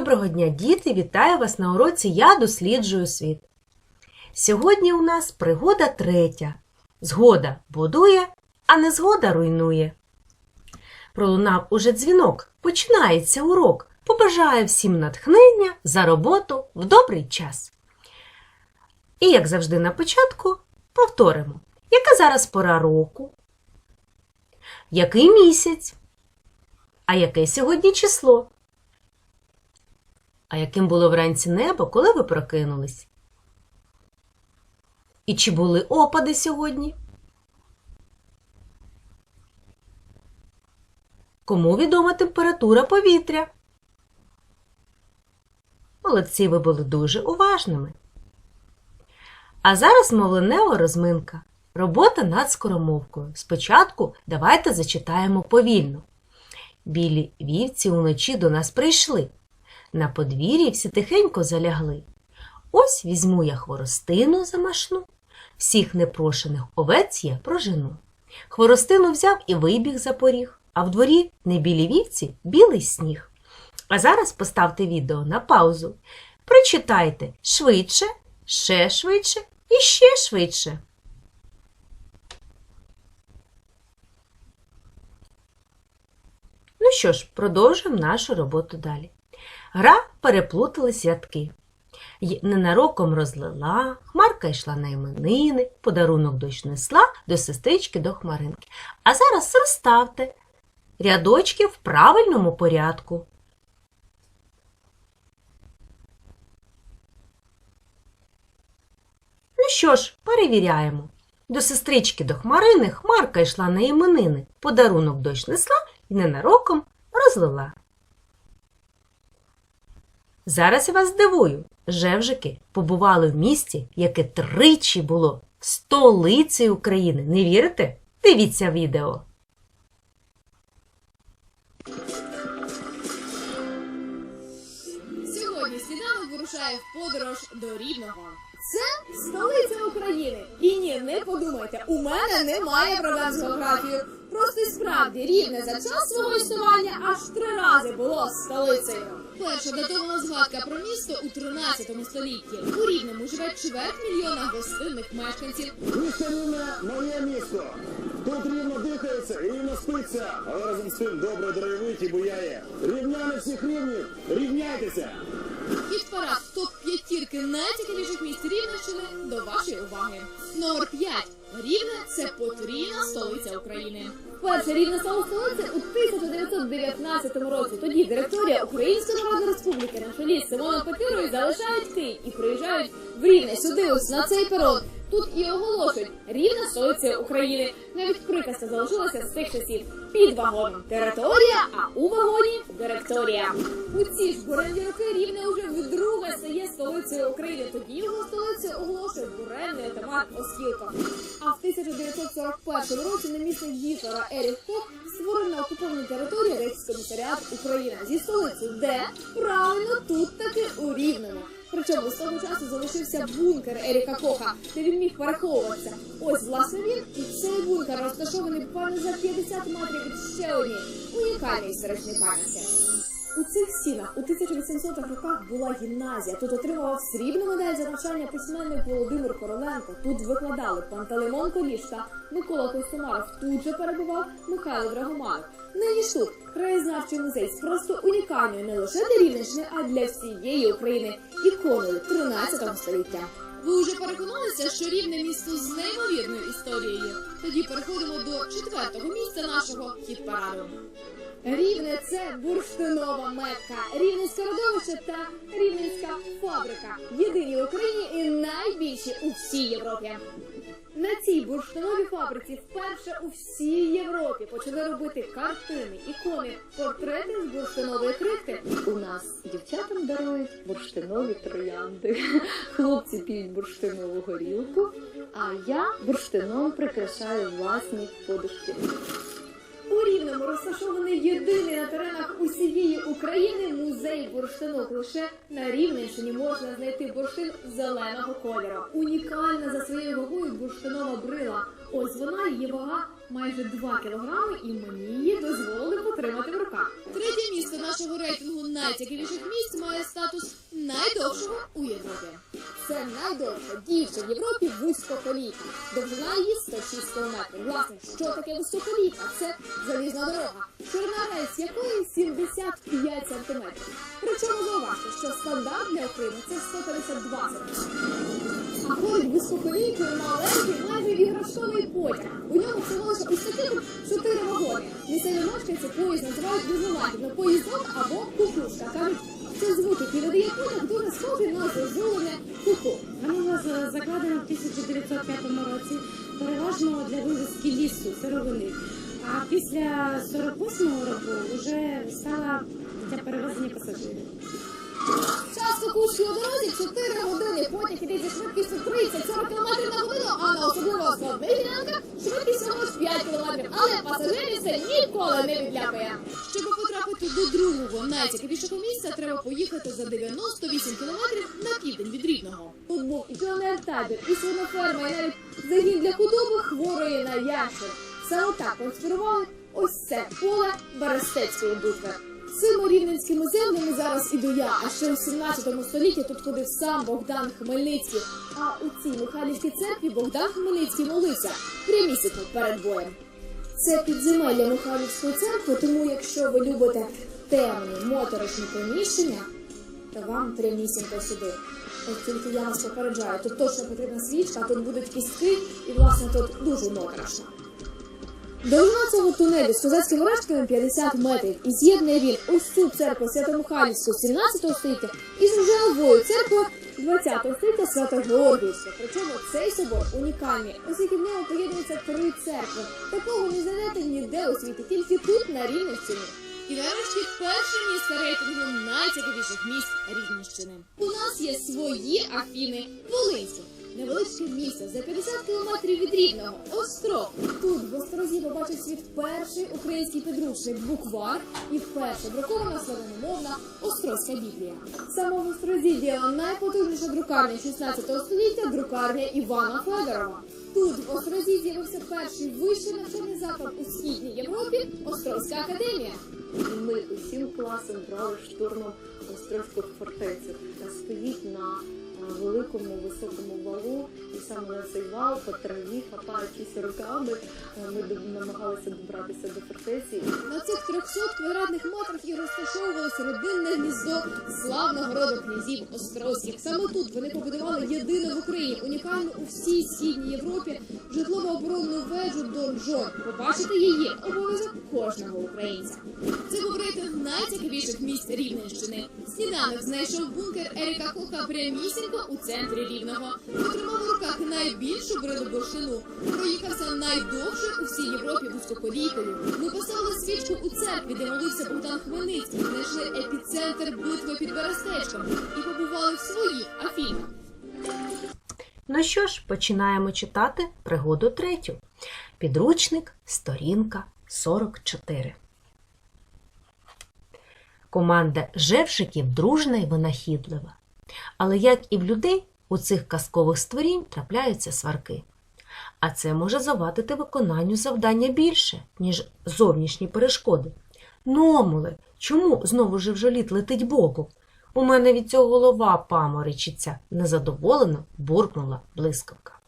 Доброго дня, діти! Вітаю вас на уроці Я досліджую світ. Сьогодні у нас пригода третя. Згода будує, а незгода руйнує. Пролунав уже дзвінок. Починається урок. Побажаю всім натхнення за роботу в добрий час. І, як завжди, на початку повторимо, яка зараз пора року, який місяць, а яке сьогодні число. А яким було вранці небо, коли ви прокинулись? І чи були опади сьогодні? Кому відома температура повітря? Молодці, ви були дуже уважними. А зараз мовленева розминка. Робота над скоромовкою. Спочатку давайте зачитаємо повільно. Білі вівці уночі до нас прийшли. На подвір'ї всі тихенько залягли. Ось візьму я хворостину замашну, всіх непрошених овець я прожену. Хворостину взяв і вибіг за поріг, а в дворі не білі вівці, білий сніг. А зараз поставте відео на паузу. Прочитайте швидше, ще швидше і ще швидше. Ну що ж, продовжуємо нашу роботу далі. Гра переплутали святки. Й Ненароком розлила, хмарка йшла на іменини, подарунок дощ несла до сестрички до хмаринки. А зараз розставте рядочки в правильному порядку. Ну що ж, перевіряємо. До сестрички до хмарини хмарка йшла на іменини, подарунок дощ несла і ненароком розлила. Зараз я вас здивую. Жевжики побували в місті, яке тричі було столицею України. Не вірите? Дивіться відео. Сьогодні сніданок вирушає в подорож до Рівного. Це столиця України. І ні, не подумайте, у мене немає проблем з географією. Просто справді рівне за час свого існування аж три рази було столицею. Перша датована згадка про місто у 13 столітті. У Рівному живе чверть мільйона гостинних мешканців. Місто Рівне моє місто. Тут рівно дихається і рівно спиться, але разом з тим добре деревиті буяє. Рівняни всіх рівнів, рівняйтеся! Хіт парад топ п'ятірки найцікавіших місць Рівненщини до вашої уваги. Номер 5. Рівне це потрійна столиця України. Перше рівне стало столицею у 1919 році. Тоді директорія Української Народної Республіки на чолі з Симоном залишають Київ і приїжджають в Рівне сюди, ось на цей перон. Тут і оголошують рівна столиця України. Навіть приказка залишилася з тих часів. Під вагоном територія, а у вагоні директорія. У ці ж буренні роки рівне уже вдруге стає столицею України. Тоді його столицею оголошує буренний атаман Оскілко. А в 1941 році намісник Гітлера Еріх Кох створив на окупованій території Рейхскомісаріат Україна зі столицею, де правильно тут таки у Рівному. Причому з того часу залишився бункер Еріка Коха, де він міг переховуватися. Ось власне він і цей бункер розташований буквально за 50 метрів від ще однієї унікальної історичної пам'ятки. У цих стінах у 1800-х роках була гімназія. Тут отримував срібну медаль за навчання письменник Володимир Короленко. Тут викладали Пантелеймон Колішка, Микола Костомаров. Тут же перебував Михайло Драгоманов. Нині ж тут краєзнавчий музей з просто унікальною не лише для Рівненщини, а для всієї України іконою 13 століття. Ви вже переконалися, що рівне місто з неймовірною історією. Тоді переходимо до четвертого місця нашого хіт-параду. Рівне це бурштинова метка, рівненське родовище та рівненська фабрика. Єдині в Україні і найбільші у всій Європі. На цій бурштиновій фабриці вперше у всій Європі почали робити картини, ікони, портрети з бурштинової крихти. У нас дівчатам дарують бурштинові троянди. Хлопці п'ють бурштинову горілку, а я бурштином прикрашаю власні подушки. У Рівному розташований єдиний на теренах усієї України музей бурштинок. Лише на Рівненщині можна знайти бурштин зеленого кольору. Унікальна за своєю вагою бурштинова брила. Ось вона її вага майже 2 кілограми, і мені її дозволили потримати в руках. Третє місце нашого рейтингу найцікавіших місць має статус найдовшого у Європі. Це найдовша дівча в Європі вузькоколійка. Довжина її 106 кілометрів. Власне, що таке вузькоколійка? Це залізна дорога, ширина рейс якої 75 сантиметрів. Причому зауважте, що стандарт для України це 152 сантиметри. А поряд високолійкою маленький майже іграшковий потяг. У ньому всього лише от чотири вагони. Місцеві мешканці поїзд називають різноманітно поїздом або кукушка. Кажуть, це звуки видає потяг, дуже схожий на зозулене куку. Вона у нас закладена в 1905 році, переважно для вивезки лісу, сировини. А після 48-го року вже стала для перевезення пасажирів. У дорозі 4 години. Потяг іде зі швидкістю 30-40 км на годину, а на особливо складних ділянках швидкість всього ж 5 км. Але пасажирів це ніколи не відляпає. Щоб потрапити до другого найцікавішого місця, треба поїхати за 98 км на південь від Рівного. Тут був і піонер-табір, і свиноферма, і навіть загін для худоби хворої на ящер. Саме так конспірували ось це поле Берестецької битви. Цими рівненськими землями зараз іду я, а ще у 17 столітті тут ходив сам Богдан Хмельницький. А у цій Михайлівській церкві Богдан Хмельницький молився прямісінько перед боєм. Це підземелля Михайлівської церкви, тому якщо ви любите темні моторошні приміщення, то вам прямісінько сюди. Ось тільки я вас попереджаю, тут точно потрібна свічка, тут будуть кістки, і власне тут дуже моторошно. Довжина цього тунелю з козацькими рештками 50 метрів і з'єднує він цю церкву Свято-Михайлівську 17 століття із новою церквою 20 століття Свято-Георгіївська. Причому цей собор унікальний, оскільки в ньому поєднуються три церкви. Такого не знайдете ніде у світі, тільки тут, на Рівненщині. І нарешті перше місце рейтингу найцікавіших місць Рівненщини. У нас є свої Афіни Волинські. Невеличке місце за 50 кілометрів від Рівного. Острог. Тут в Острозі побачить світ перший український підручник буквар і вперше друкована славяномовна Острозька Біблія. Саме в Острозі діяла найпотужніша друкарня 16 століття друкарня Івана Федорова. Тут в Острозі з'явився перший вищий навчальний заклад у східній Європі Острозька академія. Ми усім класом брали штурмом Острозьку фортецю. Стоїть на великому високому валу, і саме на цей вал по траві, хапаючись руками, е, ми намагалися добратися до фортеці. На цих 300 квадратних метрах і розташовувалося родинне гніздо славного роду князів Острозьких. Саме тут вони побудували єдину в Україні, унікальну у всій східній Європі житлово-оборонну вежу Дон-Джон. Побачити її обов'язок кожного українця. Це був рейтинг найцікавіших місць Рівненщини. Сніданок знайшов бункер Еріка Коха прямісінько у центрі Рівного. Потримав у руках найбільшу брилу бурштину. Проїхався найдовше у всій Європі вузькоколійкою. Ми поставили свічку у церкві, де молився Богдан Хмельницький, знайшли епіцентр битви під Берестечком і побували в своїх Афінах. Ну що ж, починаємо читати пригоду третю. Підручник, сторінка 44. Команда жевшиків дружна і винахідлива. Але як і в людей, у цих казкових створінь трапляються сварки. А це може завадити виконанню завдання більше, ніж зовнішні перешкоди. Ну, чому знову живжоліт летить боком? У мене від цього голова паморочиться, незадоволено буркнула блискавка.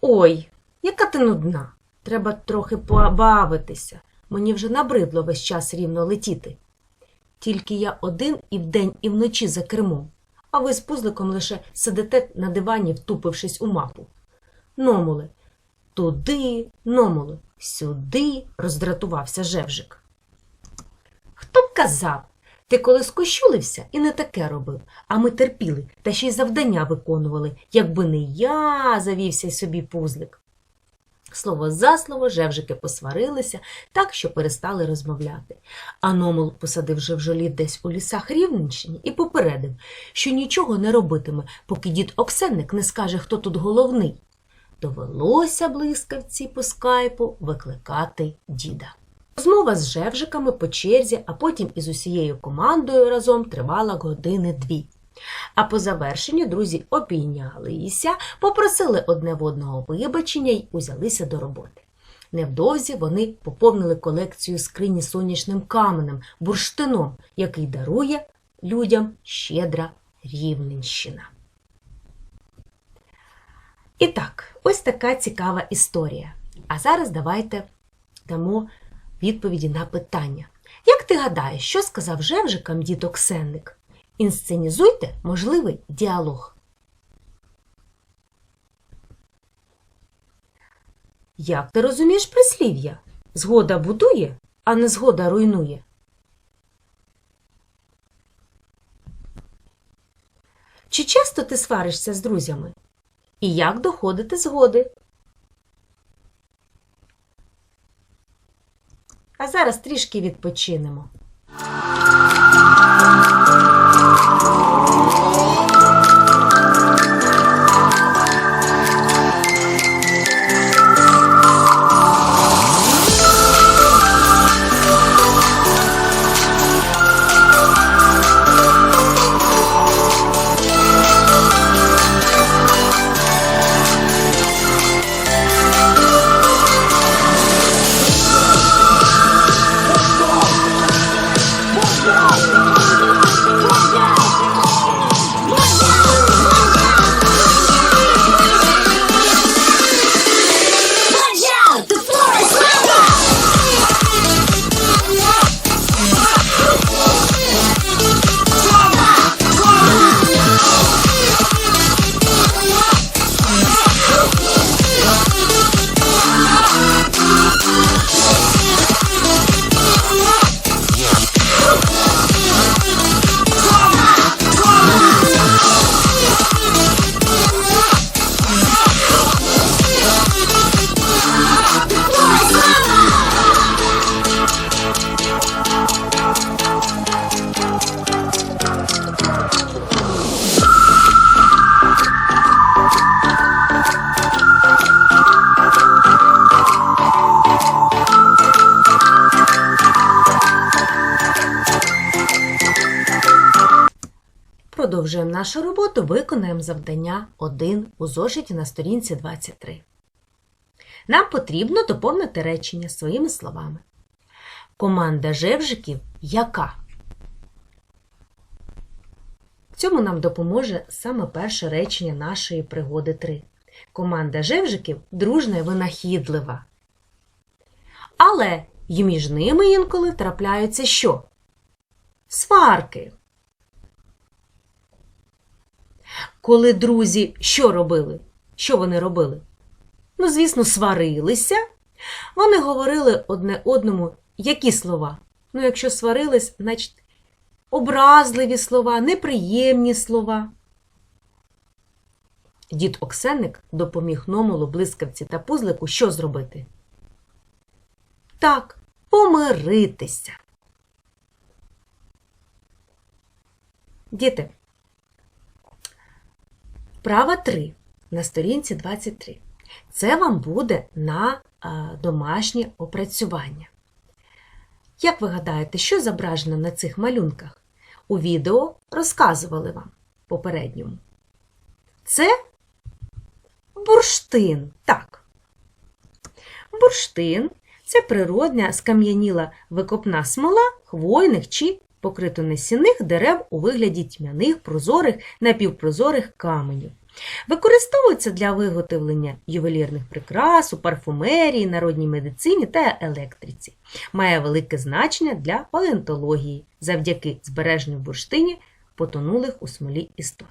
Ой, яка ти нудна. Треба трохи побавитися. Мені вже набридло весь час рівно летіти. Тільки я один і вдень, і вночі за кермом, а ви з пузликом лише сидите на дивані, втупившись у мапу. Номуле, туди, номуле, сюди, роздратувався Жевжик. Хто б казав? Ти коли скощулився і не таке робив, а ми терпіли та ще й завдання виконували, якби не я, завівся й собі пузлик. Слово за слово жевжики посварилися так, що перестали розмовляти. А Номул посадив жевжоліт десь у лісах Рівненщини і попередив, що нічого не робитиме, поки дід Оксенник не скаже, хто тут головний. Довелося блискавці по скайпу викликати діда. Розмова з жевжиками по черзі, а потім із усією командою разом тривала години дві. А по завершенню друзі обійнялися, попросили одне в одного вибачення й узялися до роботи. Невдовзі вони поповнили колекцію скрині сонячним каменем, бурштином, який дарує людям щедра Рівненщина. І так, ось така цікава історія. А зараз давайте дамо відповіді на питання. Як ти гадаєш, що сказав Жевжикам дід Оксенник? Інсценізуйте можливий діалог. Як ти розумієш прислів'я? Згода будує, а не згода руйнує. Чи часто ти сваришся з друзями? І як доходити згоди? А зараз трішки відпочинемо. Нашу роботу, виконаємо завдання 1 у зошиті на сторінці 23. Нам потрібно доповнити речення своїми словами. Команда жевжиків яка? Цьому нам допоможе саме перше речення нашої пригоди 3. Команда жевжиків дружна і винахідлива. Але й між ними інколи трапляються що? Сварки. Коли друзі що робили? Що вони робили? Ну, звісно, сварилися. Вони говорили одне одному які слова? Ну, якщо сварились, значить образливі слова, неприємні слова. Дід Оксенник допоміг Номолу, блискавці та пузлику що зробити? Так, помиритися. Діти, Вправа 3 на сторінці 23. Це вам буде на а, домашнє опрацювання. Як ви гадаєте, що зображено на цих малюнках? У відео розказували вам попередньому. Це бурштин. Так. Бурштин це природня скам'яніла викопна смола хвойних чи покритонесінних дерев у вигляді тьмяних, прозорих, напівпрозорих каменів. Використовується для виготовлення ювелірних прикрас, у парфумерії, народній медицині та електриці. Має велике значення для палеонтології завдяки збереженню бурштині потонулих у смолі істот.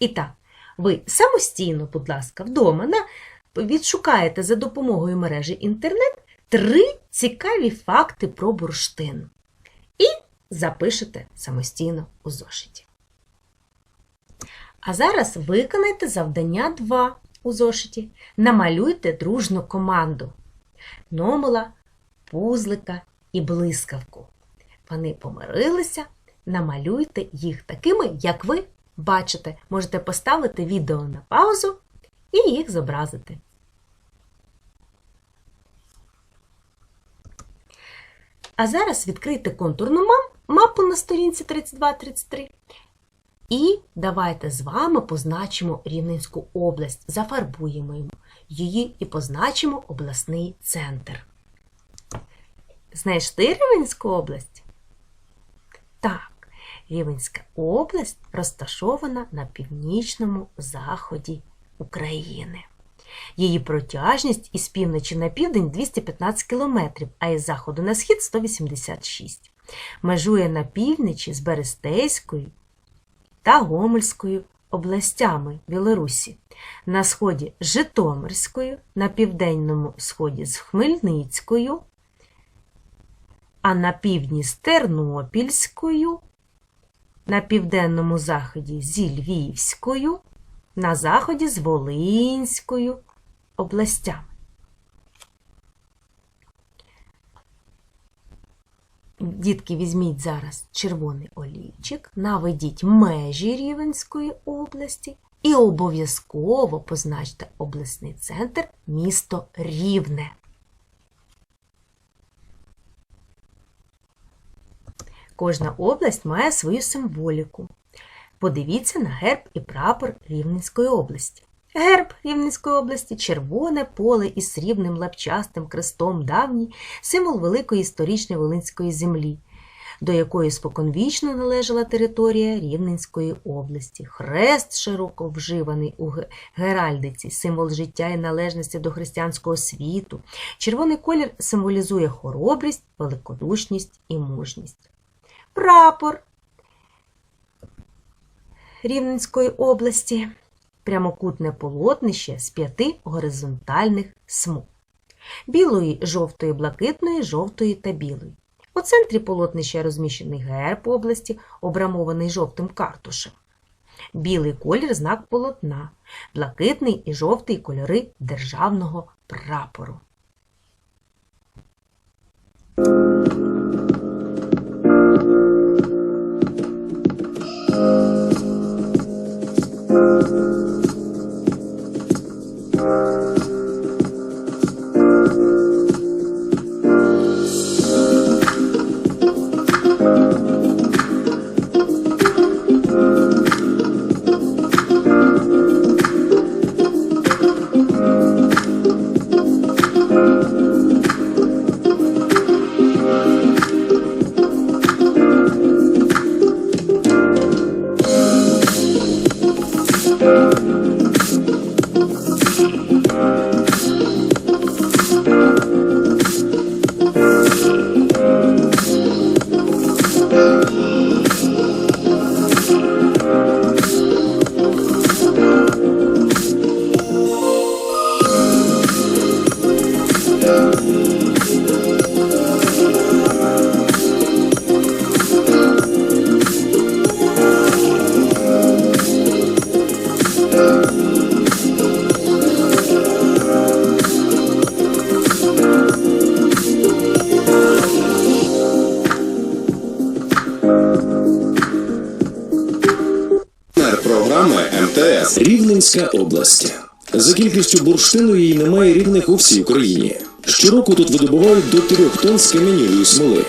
І так, ви самостійно, будь ласка, вдома на, відшукаєте за допомогою мережі інтернет три цікаві факти про бурштин. І запишете самостійно у зошиті. А зараз виконайте завдання 2 у зошиті. Намалюйте дружну команду. Номела, пузлика і блискавку. Вони помирилися, намалюйте їх такими, як ви бачите. Можете поставити відео на паузу і їх зобразити. А зараз відкрийте контурну мам- мапу на сторінці 32-33 І давайте з вами позначимо Рівненську область, зафарбуємо її і позначимо обласний центр. Знаєш ти Рівненську область? Так, Рівненська область розташована на північному заході України. Її протяжність із півночі на південь 215 км, а із заходу на схід 186 Межує на півночі з Берестейською та Гомельською областями Білорусі, на сході з Житомирською, на південному сході з Хмельницькою, а на півдні з Тернопільською, на південному заході зі Львівською, на заході з Волинською областями. Дітки, візьміть зараз червоний олівчик, наведіть межі Рівенської області і обов'язково позначте обласний центр місто Рівне. Кожна область має свою символіку. Подивіться на герб і прапор Рівненської області. Герб Рівненської області червоне поле із срібним лапчастим крестом давній, символ великої історичної Волинської землі, до якої споконвічно належала територія Рівненської області. Хрест широко вживаний у геральдиці, символ життя і належності до християнського світу. Червоний колір символізує хоробрість, великодушність і мужність. Прапор Рівненської області прямокутне полотнище з п'яти горизонтальних смуг білої, жовтої, блакитної, жовтої та білої. У центрі полотнища розміщений герб області, обрамований жовтим картушем. Білий колір знак полотна, блакитний і жовтий кольори державного прапору. Партнер Рівненська область. За кількістю бурштину її немає рівних у всій Україні. Щороку тут видобувають до трьох тонн з кам'янілої смоли.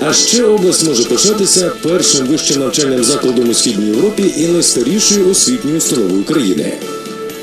А ще область може пишатися першим вищим навчальним закладом у східній Європі і найстарішою освітньою установою країни.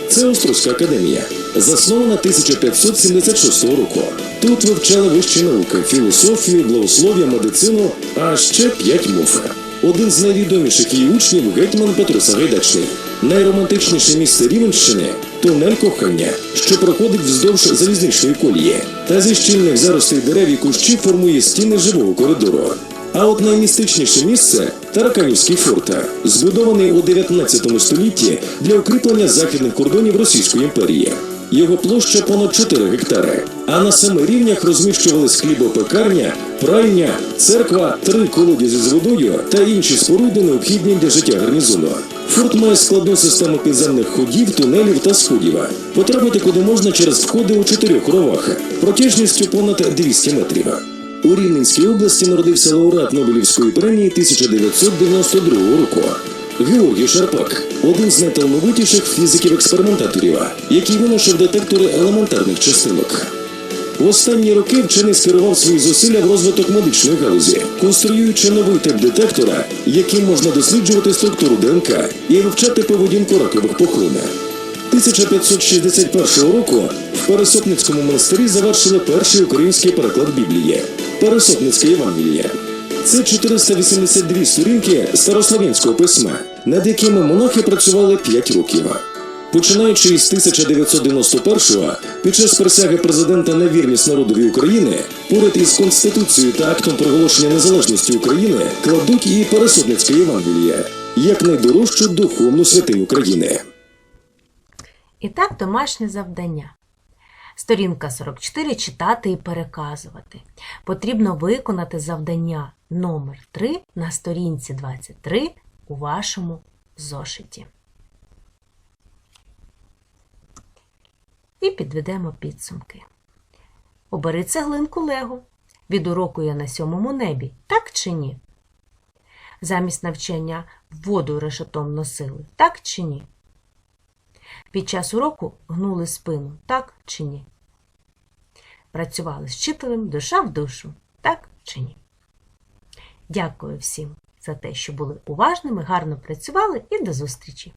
Це Острозька академія, заснована 1576 року. Тут вивчали вищі науки, філософію, благослов'я, медицину, а ще п'ять мов. Один з найвідоміших її учнів гетьман Петро Сагайдачний. Найромантичніше місце Рівенщини тунель кохання, що проходить вздовж залізничної колії, та зі щільних заростей дерев і кущів формує стіни живого коридору. А от наймістичніше місце Тараканівський форт, збудований у 19 столітті для укріплення західних кордонів Російської імперії. Його площа понад 4 гектари. А на семи рівнях розміщувались хлібопекарня, пральня, церква, три колодязі з водою та інші споруди, необхідні для життя гарнізону. Форт має складну систему підземних ходів, тунелів та сходів. Потрапити куди можна через входи у чотирьох ровах, протяжністю понад 200 метрів. У Рівненській області народився лауреат Нобелівської премії 1992 року. Георгій Шарпак один з найталановитіших фізиків-експериментаторів, який винайшов детектори елементарних частинок. В останні роки вчений скерував свої зусилля в розвиток медичної галузі, конструюючи новий тип детектора, яким можна досліджувати структуру ДНК і вивчати поведінку ракових пухлин. 1561 року в Пересопницькому монастирі завершили перший український переклад Біблії Пересопницьке Євангеліє. Це 482 сторінки старослов'янського письма, над якими монахи працювали 5 років. Починаючи із 1991-го, під час присяги президента на вірність народові України, поряд із Конституцією та актом проголошення незалежності України кладуть і Пересопницьке Євангеліє як найдорожчу духовну святиню України. І так, домашнє завдання. Сторінка 44 читати і переказувати. Потрібно виконати завдання номер 3 на сторінці 23 у вашому зошиті. І підведемо підсумки. Обери цеглинку Лего. Від уроку я на сьомому небі, так чи ні? Замість навчання воду решетом носили, так чи ні? Під час уроку гнули спину, так чи ні? Працювали з вчителем душа в душу, так чи ні? Дякую всім за те, що були уважними, гарно працювали і до зустрічі!